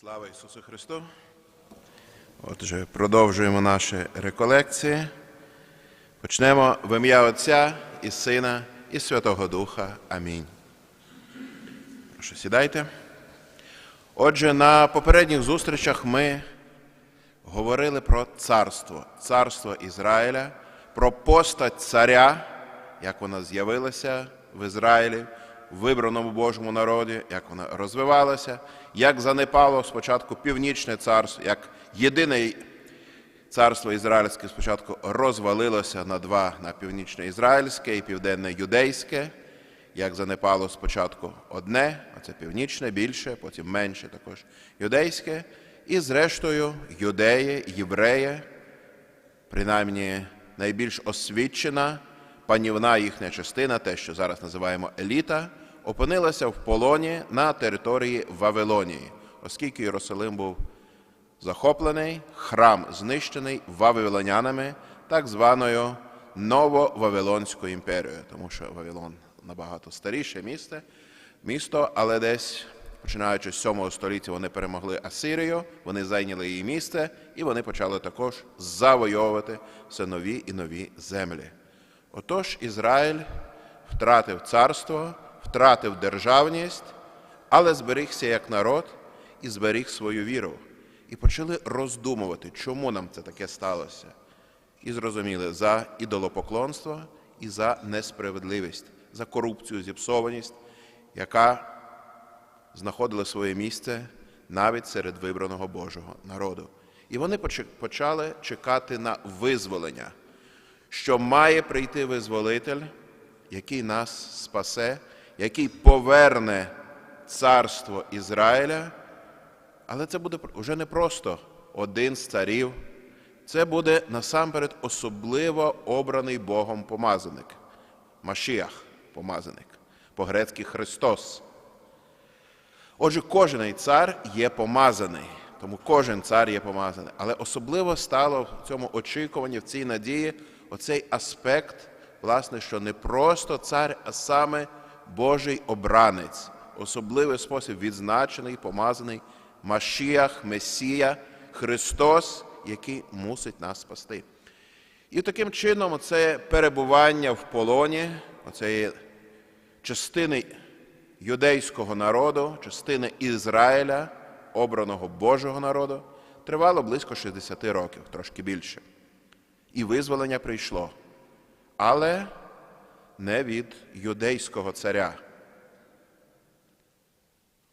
Слава Ісусу Христу! Отже, продовжуємо наші реколекції. Почнемо в ім'я Отця і Сина і Святого Духа. Амінь. Прошу сідайте. Отже, на попередніх зустрічах ми говорили про царство, царство Ізраїля, про постать царя, як вона з'явилася в Ізраїлі, вибраному Божому народі, як вона розвивалася, як занепало спочатку північне царство, як єдине царство ізраїльське спочатку розвалилося на два на північне ізраїльське і південне юдейське, як занепало спочатку одне, а це північне більше, потім менше також юдейське, і зрештою юдеї, євреї, принаймні найбільш освічена панівна їхня частина, те, що зараз називаємо еліта, опинилася в полоні на території Вавилонії, оскільки Єрусалим був захоплений, храм знищений вавилонянами, так званою Нововавилонською імперією, тому що Вавилон набагато старіше місце, місто, але десь починаючи з 7 століття вони перемогли Асирію, вони зайняли її місце, і вони почали також завойовувати все нові і нові землі. Отож, Ізраїль втратив царство, втратив державність, але зберігся як народ і зберіг свою віру. І почали роздумувати, чому нам це таке сталося. І зрозуміли за ідолопоклонство і за несправедливість, за корупцію, зіпсованість, яка знаходила своє місце навіть серед вибраного Божого народу. І вони почали чекати на визволення, що має прийти визволитель, який нас спасе, який поверне царство Ізраїля. Але це буде вже не просто один з царів, це буде насамперед особливо обраний Богом помазаник, Машіах помазаник, по-грецьки Христос. Отже, кожен цар є помазаний, тому кожен цар є помазаний. Але особливо стало в цьому очікуванні, в цій надії, оцей аспект, власне, що не просто цар, а саме Божий обранець, особливий спосіб відзначений, помазаний Машіах, Месія, Христос, який мусить нас спасти. І таким чином, це перебування в полоні, оцеї частини юдейського народу, частини Ізраїля, обраного Божого народу, тривало близько 60 років, трошки більше. І визволення прийшло, але не від юдейського царя.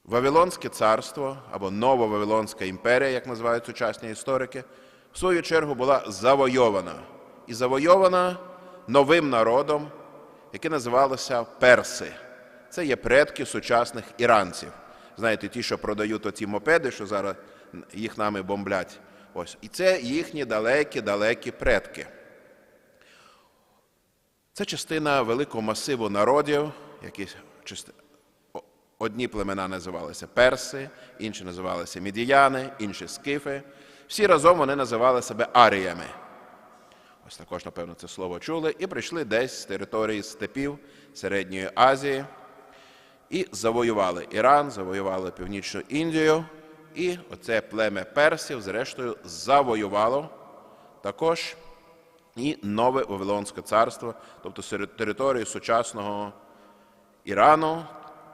Вавилонське царство або Нововавилонська імперія, як називають сучасні історики, в свою чергу була завойована. І завойована новим народом, який називалося Перси. Це є предки сучасних іранців. Знаєте, ті, що продають оці мопеди, що зараз їх нами бомблять. Ось. І це їхні далекі-далекі предки. Це частина великого масиву народів, які одні племена називалися перси, інші називалися мідіяни, інші скифи. Всі разом вони називали себе аріями. Ось також, напевно, це слово чули, і прийшли десь з території степів Середньої Азії і завоювали Іран, завоювали Північну Індію, і оце племе персів, зрештою, завоювало також і нове Вавилонське царство, тобто серед території сучасного Ірану,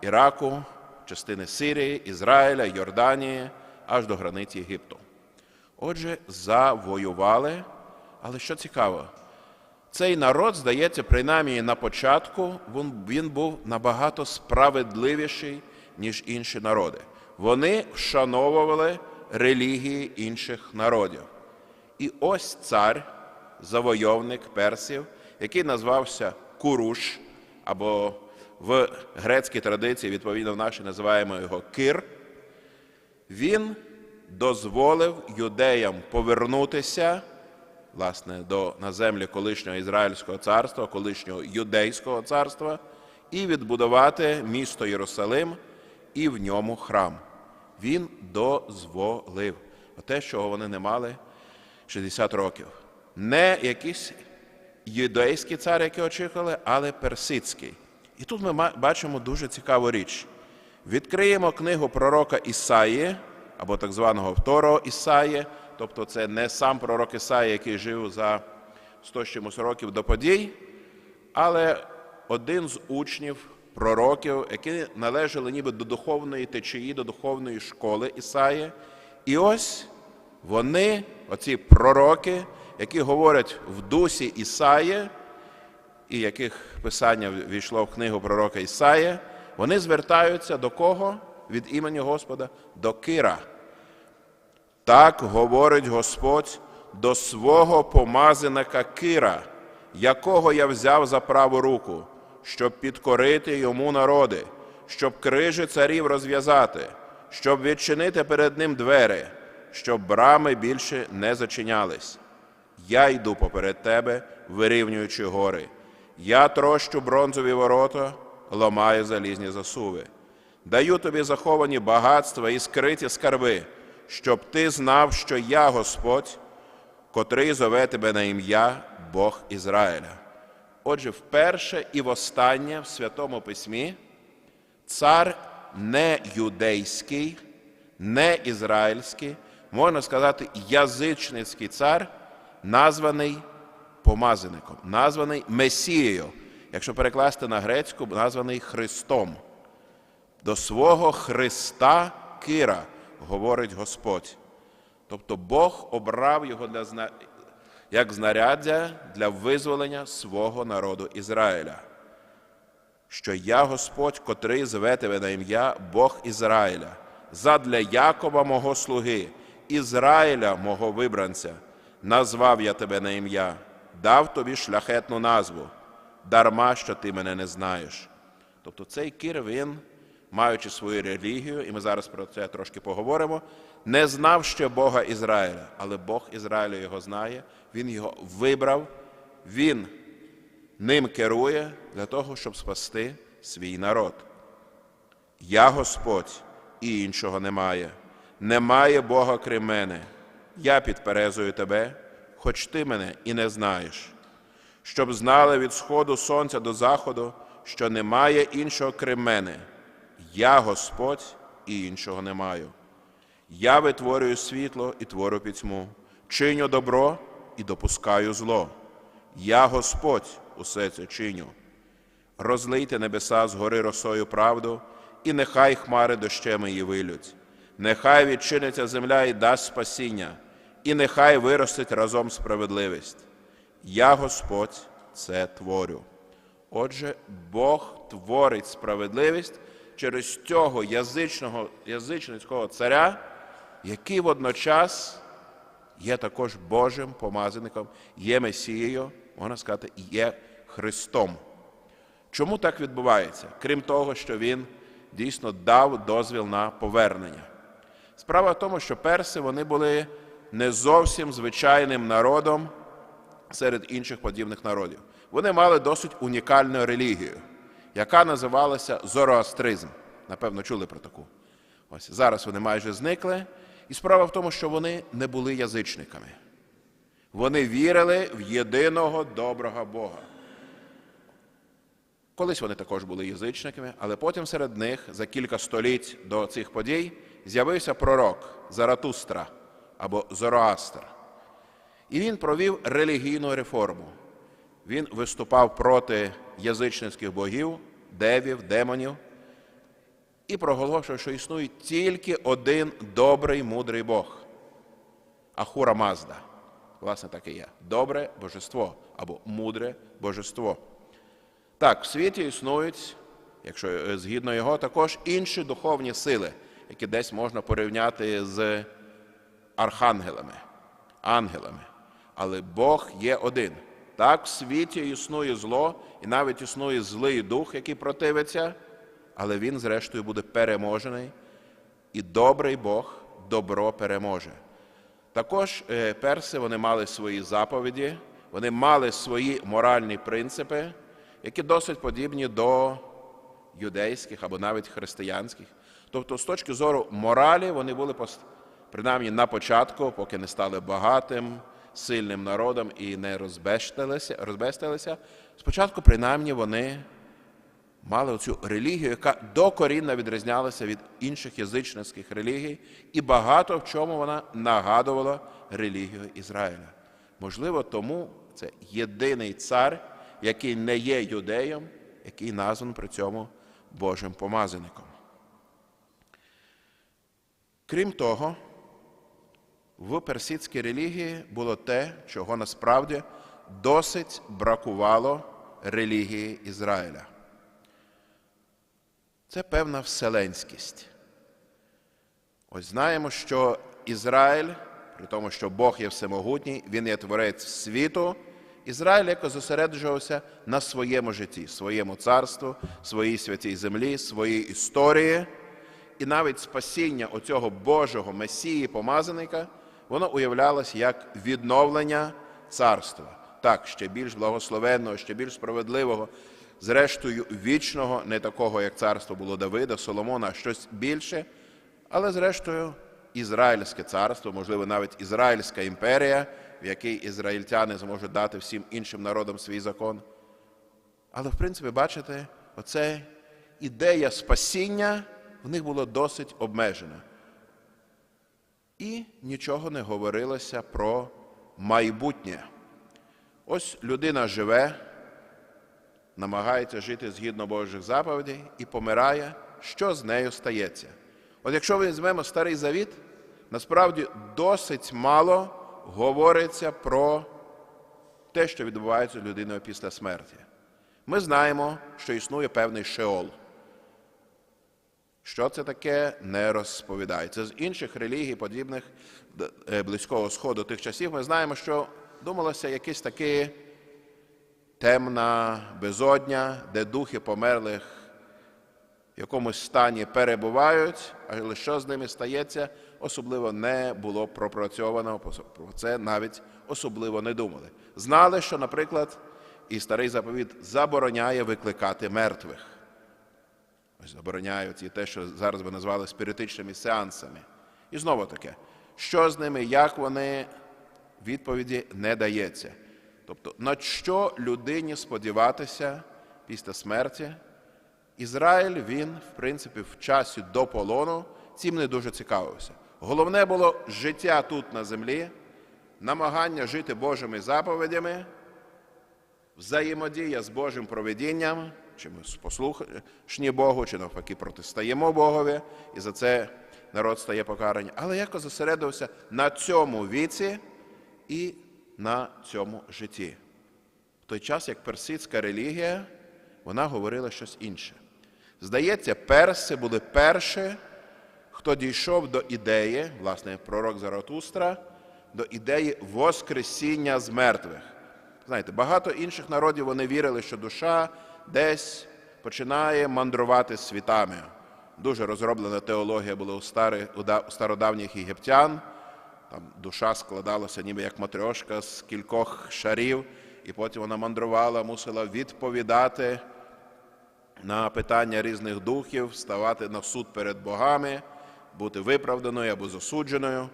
Іраку, частини Сирії, Ізраїля, Йорданії, аж до границь Єгипту. Отже, завоювали, але що цікаво, цей народ, здається, принаймні на початку, він був набагато справедливіший, ніж інші народи. Вони вшановували релігії інших народів. І ось цар, завойовник персів, який назвався Куруш, або в грецькій традиції, відповідно в нашій називаємо його Кир, він дозволив юдеям повернутися власне, до, на землі колишнього Ізраїльського царства, колишнього Юдейського царства, і відбудувати місто Єрусалим і в ньому храм. Він дозволив те, чого вони не мали 60 років. Не якийсь юдейський цар, який очікували, але персидський. І тут ми бачимо дуже цікаву річ. Відкриємо книгу пророка Ісаї, або так званого второго Ісаї, тобто це не сам пророк Ісаї, який жив за 100 чимось років до подій, але один з учнів пророків, які належали ніби до духовної течії, до духовної школи Ісаї. І ось вони, оці пророки, які говорять в дусі Ісаї, і яких писання війшло в книгу пророка Ісаї, вони звертаються до кого від імені Господа? До Кира. Так говорить Господь до свого помазаника Кира, якого я взяв за праву руку, щоб підкорити йому народи, щоб крижі царів розв'язати, щоб відчинити перед ним двері, щоб брами більше не зачинялись. Я йду поперед тебе, вирівнюючи гори. Я трощу бронзові ворота, ламаю залізні засуви. Даю тобі заховані багатства і скриті скарби, щоб ти знав, що я Господь, котрий зове тебе на ім'я Бог Ізраїля. Отже, вперше і востаннє в Святому Письмі цар не юдейський, не ізраїльський, можна сказати, язичницький цар, названий помазаником, названий Месією, якщо перекласти на грецьку, названий Христом. До свого Христа Кира, говорить Господь. Тобто Бог обрав його для. Як знаряддя для визволення свого народу Ізраїля. Що я Господь, котрий зве тебе на ім'я Бог Ізраїля, задля Якова мого слуги, Ізраїля мого вибранця, назвав я тебе на ім'я, дав тобі шляхетну назву, дарма що ти мене не знаєш. Тобто цей кір він, маючи свою релігію, і ми зараз про це трошки поговоримо, не знав ще Бога Ізраїля, але Бог Ізраїля його знає, він його вибрав, він ним керує для того, щоб спасти свій народ. Я Господь і іншого немає. Немає Бога крім мене. Я підперезую тебе, хоч ти мене і не знаєш. Щоб знали від сходу сонця до заходу, що немає іншого крім мене. Я Господь і іншого не маю. Я витворюю світло і творю пітьму, чиню добро і допускаю зло. Я Господь усе це чиню. Розлийте небеса згори росою правду, і нехай хмари дощем її вилють. Нехай відчиниться земля і дасть спасіння, і нехай виростить разом справедливість. Я Господь це творю. Отже, Бог творить справедливість через цього язичного, язичницького царя, який водночас є також Божим помазаником, є Месією, можна сказати, є Христом. Чому так відбувається? Крім того, що він дійсно дав дозвіл на повернення. Справа в тому, що перси вони були не зовсім звичайним народом серед інших подібних народів. Вони мали досить унікальну релігію, яка називалася зороастризм. Напевно, чули про таку. Ось зараз вони майже зникли. І справа в тому, що вони не були язичниками. Вони вірили в єдиного доброго Бога. Колись вони також були язичниками, але потім серед них за кілька століть до цих подій з'явився пророк Заратустра або Зороастр. І він провів релігійну реформу. Він виступав проти язичницьких богів, девів, демонів і проголошував, що існує тільки один добрий мудрий Бог Ахура Мазда. Власне, так і є. Добре божество або мудре божество. Так, в світі існують, якщо е, згідно його, також інші духовні сили, які десь можна порівняти з архангелами, ангелами. Але Бог є один. Так, в світі існує зло, і навіть існує злий дух, який противиться, але він, зрештою, буде переможений, і добрий Бог добро переможе. Також е, перси вони мали свої заповіді, вони мали свої моральні принципи, які досить подібні до юдейських або навіть християнських. Тобто, з точки зору моралі, вони були принаймні на початку, поки не стали багатим, сильним народом і не розбестилися, розбестилися. Спочатку, принаймні, вони мали цю релігію, яка докорінно відрізнялася від інших язичницьких релігій, і багато в чому вона нагадувала релігію Ізраїля. Можливо, тому це єдиний цар, який не є юдеєм, який названий при цьому Божим помазаником. Крім того, в персидській релігії було те, чого насправді досить бракувало релігії Ізраїля. Це певна вселенськість. Ось знаємо, що Ізраїль, при тому, що Бог є всемогутній, Він є творець світу, Ізраїль якось зосереджувався на своєму житті, своєму царству, своїй святій землі, своїй історії. І навіть спасіння оцього Божого Месії, помазаника, воно уявлялось як відновлення царства. Так, ще більш благословенного, ще більш справедливого, зрештою вічного, не такого, як царство було Давида, Соломона, щось більше, але зрештою Ізраїльське царство, можливо, навіть Ізраїльська імперія, в якій ізраїльтяни зможуть дати всім іншим народам свій закон. Але, в принципі, бачите, оце ідея спасіння в них була досить обмежена. І нічого не говорилося про майбутнє. Ось людина живе, намагається жити згідно Божих заповідей і помирає, що з нею стається. От якщо ми візьмемо старий завіт, насправді досить мало говориться про те, що відбувається з людиною після смерті. Ми знаємо, що існує певний шеол. Що це таке, не розповідається. З інших релігій, подібних е, Близького Сходу тих часів, ми знаємо, що думалося якийсь такий темна безодня, де духи померлих в якомусь стані перебувають, але що з ними стається, особливо не було пропрацьовано, про це навіть особливо не думали. Знали, що, наприклад, і старий заповіт забороняє викликати мертвих. Ось забороняють і те, що зараз би назвали спіритичними сеансами. І знову таке, що з ними, як вони, відповіді не дається. Тобто, на що людині сподіватися після смерті? Ізраїль, він, в принципі, в часі до полону цим не дуже цікавився. Головне було життя тут на землі, намагання жити Божими заповідями, взаємодія з Божим проведінням, чи ми послушні Богу, чи навпаки протистаємо Богові, і за це народ стає покараний. Але якось зосередився на цьому віці і на цьому житті. В той час, як персидська релігія, вона говорила щось інше. Здається, перси були перші, хто дійшов до ідеї, власне, пророк Заратустра, до ідеї Воскресіння з мертвих. Знаєте, багато інших народів вони вірили, що душа десь починає мандрувати світами. Дуже розроблена теологія була у, стародавніх єгиптян. Там душа складалася ніби як матрьошка з кількох шарів, і потім вона мандрувала, мусила відповідати на питання різних духів, ставати на суд перед богами, бути виправданою або засудженою.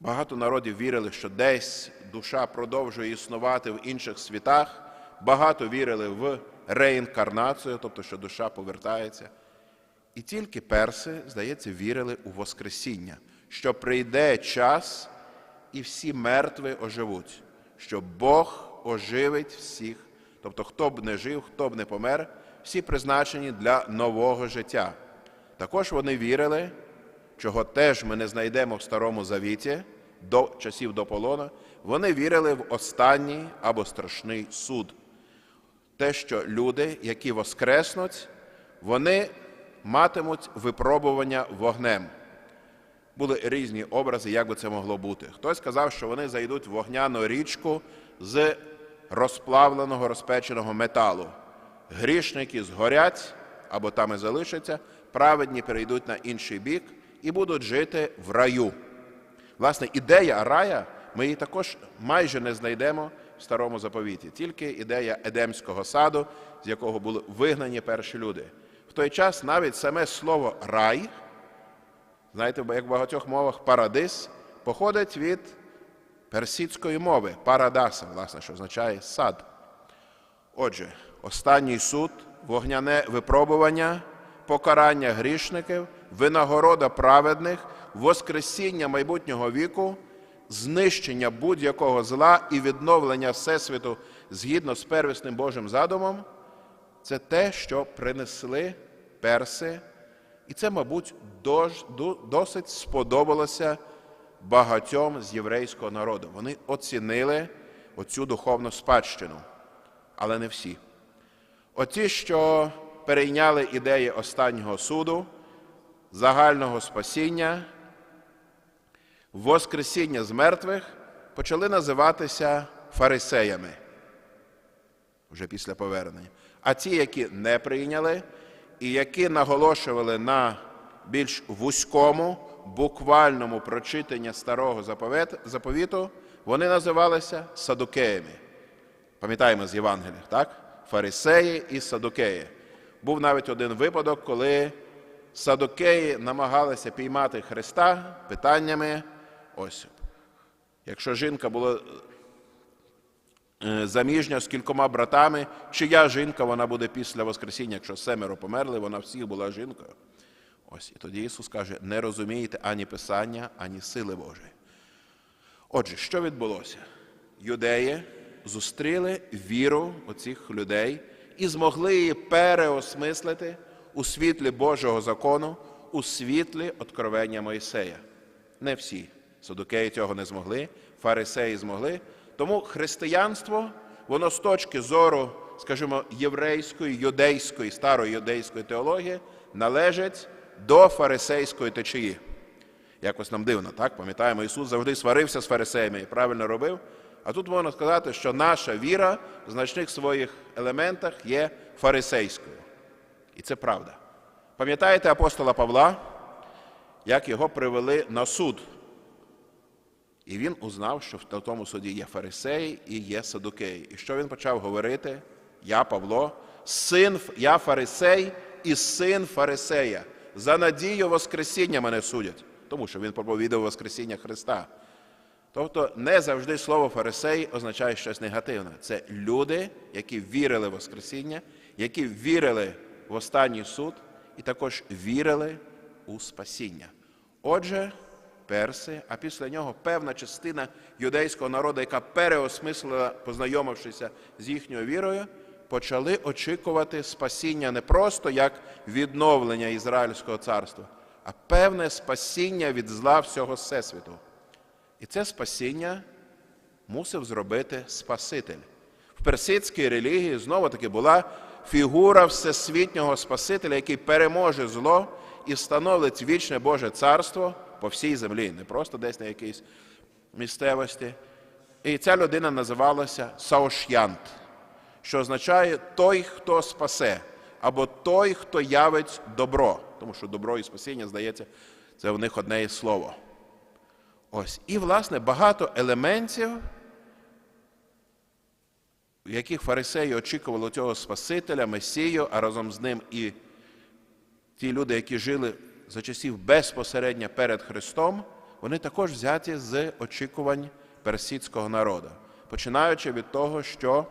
Багато народів вірили, що десь душа продовжує існувати в інших світах. Багато вірили в реінкарнацію, тобто, що душа повертається. І тільки перси, здається, вірили у Воскресіння, що прийде час і всі мертві оживуть, що Бог оживить всіх. Тобто, хто б не жив, хто б не помер, всі призначені для нового життя. Також вони вірили, чого теж ми не знайдемо в Старому Завіті до часів до полона, вони вірили в останній або страшний суд. Те, що люди, які воскреснуть, вони матимуть випробування вогнем. Були різні образи, як би це могло бути. Хтось сказав, що вони зайдуть в вогняну річку з розплавленого розпеченого металу. Грішники згорять або там і залишаться, праведні перейдуть на інший бік і будуть жити в раю. Власне, ідея рая, ми її також майже не знайдемо в старому заповіті, тільки ідея Едемського саду, з якого були вигнані перші люди. В той час навіть саме слово рай, знаєте, як в багатьох мовах парадис, походить від персидської мови, парадаса, власне, що означає сад. Отже, останній суд вогняне випробування, покарання грішників, винагорода праведних, воскресіння майбутнього віку, знищення будь-якого зла і відновлення Всесвіту згідно з первісним Божим задумом, це те, що принесли перси, і це, мабуть, досить сподобалося багатьом з єврейського народу. Вони оцінили оцю духовну спадщину, але не всі. Оті, що перейняли ідеї останнього суду, загального спасіння, воскресіння з мертвих, почали називатися фарисеями вже після повернення. А ті, які не прийняли, і які наголошували на більш вузькому, буквальному прочитанні старого заповіту, вони називалися садукеями. Пам'ятаємо з Євангелія, так? Фарисеї і садукеї. Був навіть один випадок, коли садукеї намагалися піймати Христа питаннями. Ось, якщо жінка була заміжня з кількома братами, чия жінка вона буде після Воскресіння, якщо семеро померли, вона всіх була жінкою. Ось, і тоді Ісус каже: не розумієте ані Писання, ані сили Божої. Отже, що відбулося? Юдеї зустріли віру оцих людей і змогли її переосмислити у світлі Божого закону, у світлі откровення Моїсея. Не всі. Садукеї цього не змогли, фарисеї змогли. Тому християнство, воно з точки зору, скажімо, єврейської, юдейської, старої юдейської теології належить до фарисейської течії. Якось нам дивно, так? Пам'ятаємо, Ісус завжди сварився з фарисеями і правильно робив. А тут можна сказати, що наша віра в значних своїх елементах є фарисейською. І це правда. Пам'ятаєте апостола Павла, як його привели на суд? І він узнав, що в тому суді є фарисеї і є садукеї. І що він почав говорити? Я, Павло, син, я фарисей і син фарисея. За надію Воскресіння мене судять, тому що він проповідав Воскресіння Христа. Тобто не завжди слово фарисей означає щось негативне. Це люди, які вірили в Воскресіння, які вірили в останній суд і також вірили у спасіння. Отже, перси, а після нього певна частина юдейського народу, яка переосмислила, познайомившися з їхньою вірою, почали очікувати спасіння не просто як відновлення Ізраїльського царства, а певне спасіння від зла всього Всесвіту. І це спасіння мусив зробити Спаситель. В персидській релігії знову таки була фігура всесвітнього Спасителя, який переможе зло і встановить вічне Боже царство по всій землі, не просто десь на якійсь місцевості. І ця людина називалася Саошянт, що означає той, хто спасе, або той, хто явить добро. Тому що добро і спасіння, здається, це в них одне і слово. Ось. І, власне, багато елементів, яких фарисеї очікували цього Спасителя, Месію, а разом з ним і ті люди, які жили за часів безпосередньо перед Христом, вони також взяті з очікувань персидського народу. Починаючи від того, що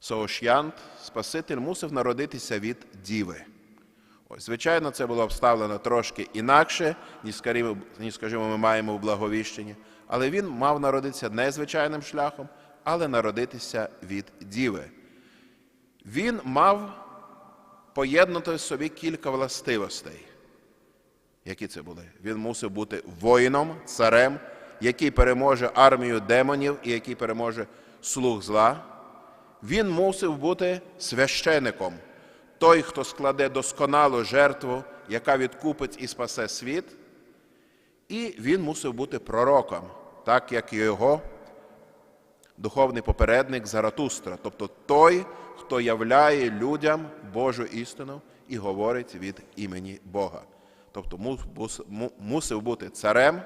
Соошянт, Спаситель, мусив народитися від діви. Ось, звичайно, це було обставлено трошки інакше, ніж, скажімо, ми маємо у благовіщенні. Але він мав народитися не звичайним шляхом, але народитися від діви. Він мав поєднати в собі кілька властивостей. Які це були? Він мусив бути воїном, царем, який переможе армію демонів і який переможе слуг зла. Він мусив бути священиком, той, хто складе досконалу жертву, яка відкупить і спасе світ. І він мусив бути пророком, так як його духовний попередник Заратустра, тобто той, хто являє людям Божу істину і говорить від імені Бога. Тобто мусив бути царем,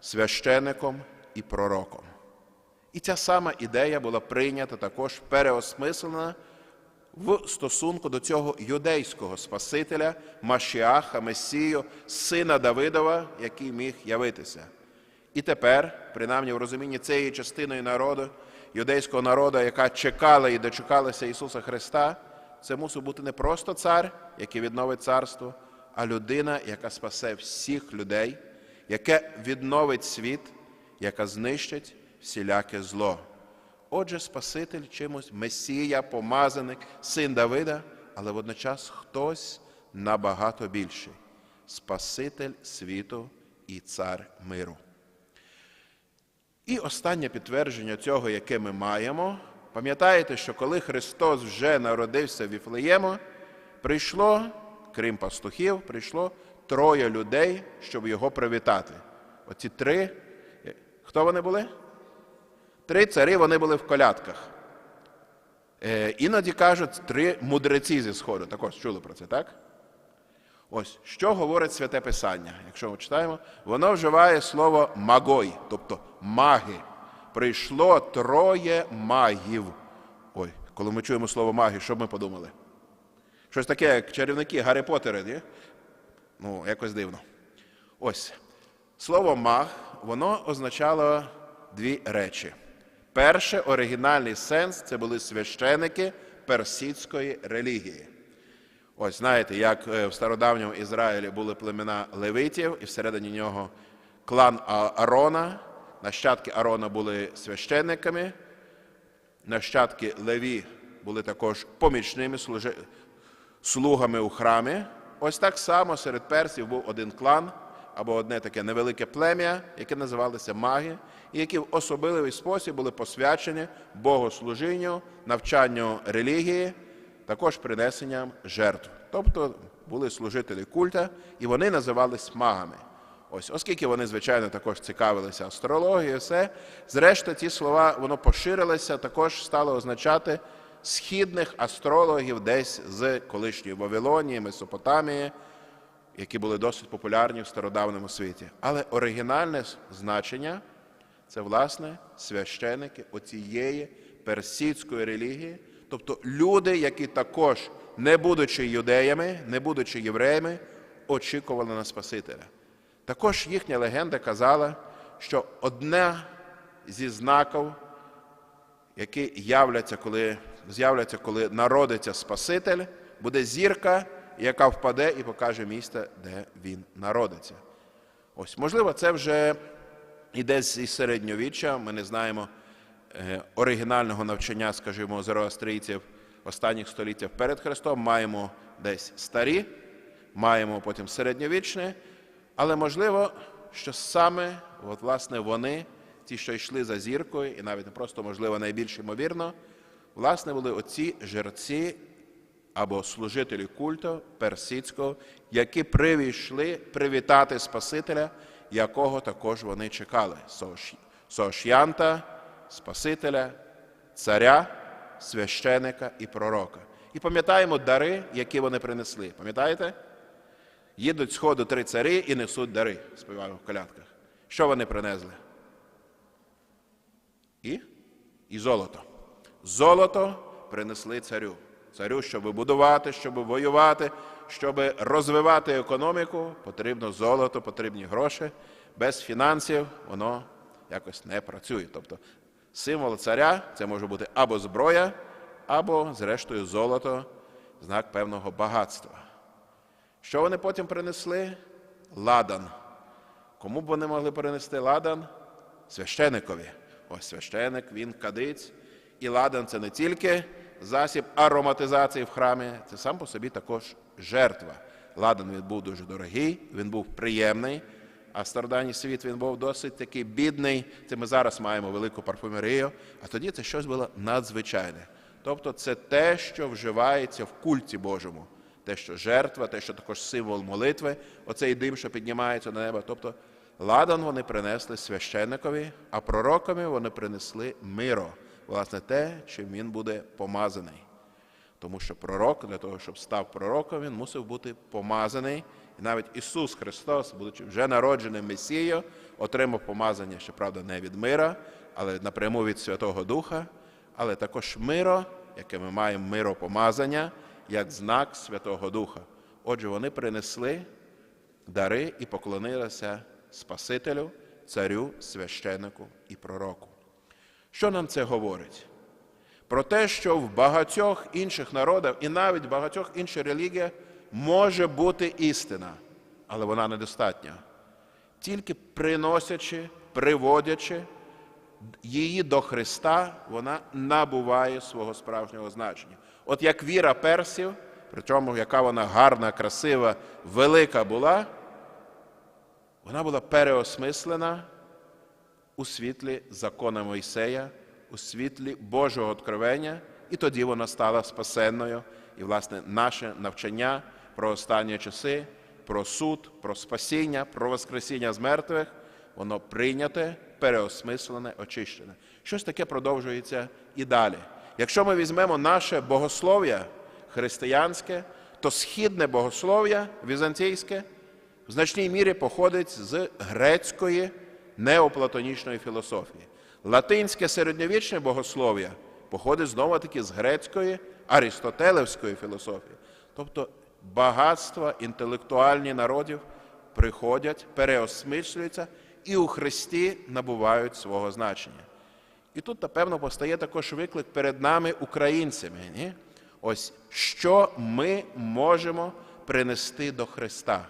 священником і пророком. І ця сама ідея була прийнята також переосмислена в стосунку до цього юдейського Спасителя, Машіаха, Месію, сина Давидова, який міг явитися. І тепер, принаймні в розумінні цієї частиною народу, юдейського народу, яка чекала і дочекалася Ісуса Христа, це мусив бути не просто цар, який відновить царство, а людина, яка спасе всіх людей, яке відновить світ, яка знищить всіляке зло. Отже, Спаситель чимось Месія, помазаник, син Давида, але водночас хтось набагато більший Спаситель світу і цар миру. І останнє підтвердження цього, яке ми маємо, пам'ятаєте, що коли Христос вже народився в Віфлеєму, прийшло, крім пастухів, прийшло троє людей, щоб його привітати. Оці три, хто вони були? Три царі вони були в колядках. Е, іноді кажуть, три мудреці зі Сходу. Також чули про це, так? Ось, що говорить Святе Писання, якщо ми читаємо, воно вживає слово магой, тобто маги. Прийшло троє магів. Ой, коли ми чуємо слово маги, що б ми подумали? Щось таке, як чарівники Гаррі Поттери, ні? Ну, якось дивно. Ось. Слово маг, воно означало дві речі. Перше, оригінальний сенс це були священики персидської релігії. Ось знаєте, як е, в стародавньому Ізраїлі були племена левитів, і всередині нього клан Арона. Нащадки Арона були священниками, нащадки Леві були також помічними слугами у храмі. Ось так само серед персів був один клан або одне таке невелике плем'я, яке називалося маги, і які в особливий спосіб були посвячені богослужінню, навчанню релігії, також принесенням жертв. Тобто були служителі культа, і вони називались магами. Ось, оскільки вони, звичайно, також цікавилися астрологією, все, зрештою, ці слова воно поширилося, також стало означати східних астрологів десь з колишньої Вавилонії, Месопотамії, які були досить популярні в стародавньому світі. Але оригінальне значення це, власне, священики оцієї персидської релігії, тобто люди, які також, не будучи юдеями, не будучи євреями, очікували на Спасителя. Також їхня легенда казала, що одне зі знаків, які являться, коли, з'являться, коли народиться Спаситель, буде зірка, яка впаде і покаже місце, де він народиться. Ось, можливо, це вже іде зі середньовіччя. Ми не знаємо оригінального навчання, скажімо, зороастрійців останніх століттях перед Христом. Маємо десь старі, маємо потім середньовічне, але можливо, що саме от, власне, вони, ті, що йшли за зіркою, і навіть не просто, можливо, найбільш ймовірно, власне, були оці жерці або служителі культу персидського, які привійшли привітати Спасителя, якого також вони чекали. Соош'янта, Спасителя, царя, священика і пророка. І пам'ятаємо дари, які вони принесли. Пам'ятаєте? Їдуть з три царі і несуть дари, співаємо в колядках. Що вони принесли? І? І золото. Золото принесли царю. Царю, щоб будувати, щоб воювати, щоб розвивати економіку, потрібно золото, потрібні гроші. Без фінансів воно якось не працює. Тобто символ царя це може бути або зброя, або, зрештою, золото, знак певного багатства. Що вони потім принесли? Ладан. Кому б вони могли принести ладан? Священикові. Ось священик, він кадиць. І ладан це не тільки засіб ароматизації в храмі, це сам по собі також жертва. Ладан він був дуже дорогий, він був приємний, а стародавній світ він був досить такий бідний. Це ми зараз маємо велику парфумерію, а тоді це щось було надзвичайне. Тобто це те, що вживається в культі Божому те, що жертва, те, що також символ молитви, оцей дим, що піднімається на небо. Тобто ладан вони принесли священникові, а пророкові вони принесли миро, власне, те, чим він буде помазаний. Тому що пророк, для того, щоб став пророком, він мусив бути помазаний. І навіть Ісус Христос, будучи вже народженим Месією, отримав помазання, щоправда, не від мира, але напряму від Святого Духа, але також миро, яке ми маємо миропомазання, як знак Святого Духа. Отже, вони принесли дари і поклонилися Спасителю, царю, священику і пророку. Що нам це говорить? Про те, що в багатьох інших народах і навіть в багатьох інших релігіях може бути істина, але вона недостатня. Тільки приносячи, приводячи її до Христа, вона набуває свого справжнього значення. От як віра персів, причому яка вона гарна, красива, велика була, вона була переосмислена у світлі закона Мойсея, у світлі Божого откровення, і тоді вона стала спасенною. І, власне, наше навчання про останні часи, про суд, про спасіння, про Воскресіння з мертвих, воно прийняте, переосмислене, очищене. Щось таке продовжується і далі. Якщо ми візьмемо наше богослов'я християнське, то східне богослов'я візантійське в значній мірі походить з грецької неоплатонічної філософії. Латинське середньовічне богослов'я походить знову таки з грецької аристотелевської філософії. Тобто багатства інтелектуальні народів приходять, переосмислюються і у Христі набувають свого значення. І тут, напевно, постає також виклик перед нами, українцями. Ні? Ось що ми можемо принести до Христа,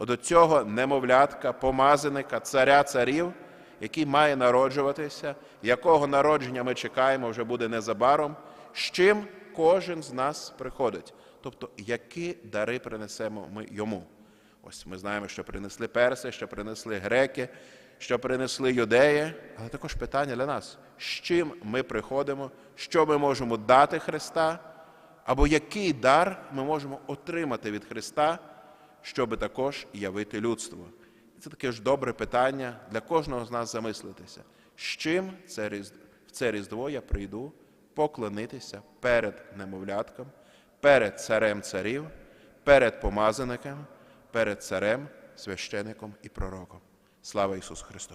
до цього немовлятка, помазаника, царя царів, який має народжуватися, якого народження ми чекаємо, вже буде незабаром, з чим кожен з нас приходить. Тобто, які дари принесемо ми йому. Ось ми знаємо, що принесли перси, що принесли греки, що принесли юдеї, але також питання для нас, з чим ми приходимо, що ми можемо дати Христа, або який дар ми можемо отримати від Христа, щоб також явити людство. Це таке ж добре питання для кожного з нас замислитися, з чим це в це різдво я прийду поклонитися перед немовлятком, перед царем царів, перед помазаником, перед царем, священником і пророком. Слава Ісусу Христу!